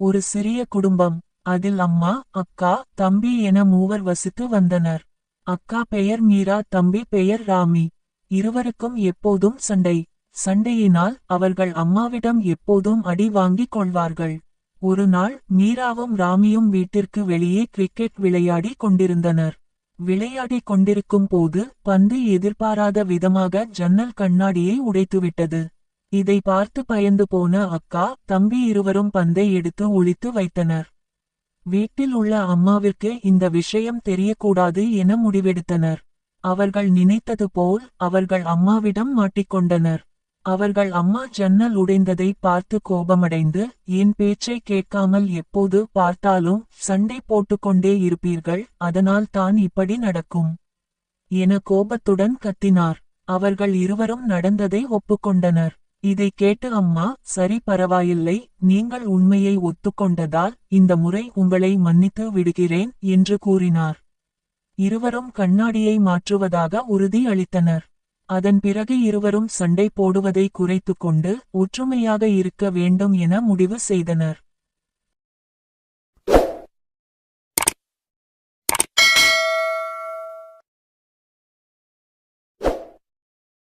ஒரு சிறிய குடும்பம். அதில் அம்மா அக்கா தம்பி என மூவர் வசித்து வந்தனர். அக்கா பெயர் மீரா தம்பி பெயர் ராமி. இருவருக்கும் எப்போதும் சண்டை. சண்டையினால் அவர்கள் அம்மாவிடம் எப்போதும் அடி வாங்கிக் கொள்வார்கள். ஒரு நாள் மீராவும் ராமியும் வீட்டிற்கு வெளியே கிரிக்கெட் விளையாடி கொண்டிருந்தனர். விளையாடிக் கொண்டிருக்கும் போது பந்து எதிர்பாராத விதமாக ஜன்னல் கண்ணாடியை உடைத்துவிட்டது. இதை பார்த்து பயந்து போன அக்கா தம்பி இருவரும் பந்தை எடுத்து ஒழித்து வைத்தனர். வீட்டில் உள்ள அம்மாவிற்கு இந்த விஷயம் தெரியக்கூடாது என முடிவெடுத்தனர். அவர்கள் நினைத்தது போல் அவர்கள் அம்மாவிடம் மாட்டிக்கொண்டனர். அவர்கள் அம்மா ஜன்னல் உடைந்ததை பார்த்து கோபமடைந்து என் பேச்சை கேட்காமல் எப்போது பார்த்தாலும் சண்டை போட்டுக்கொண்டே இருப்பீர்கள் அதனால் தான் இப்படி நடக்கும் என கோபத்துடன் கத்தினார். அவர்கள் இருவரும் நடந்ததை ஒப்புக்கொண்டனர். இதை கேட்டு அம்மா சரி பரவாயில்லை நீங்கள் உண்மையை ஒத்துக்கொண்டதால் இந்த முறை உங்களை மன்னித்து விடுகிறேன் என்று கூறினார். இருவரும் கண்ணாடியை மாற்றுவதாக உறுதி அளித்தனர். அதன் பிறகு இருவரும் சண்டை போடுவதை குறைத்துக் கொண்டு ஒற்றுமையாக இருக்க வேண்டும் என முடிவு செய்தனர்.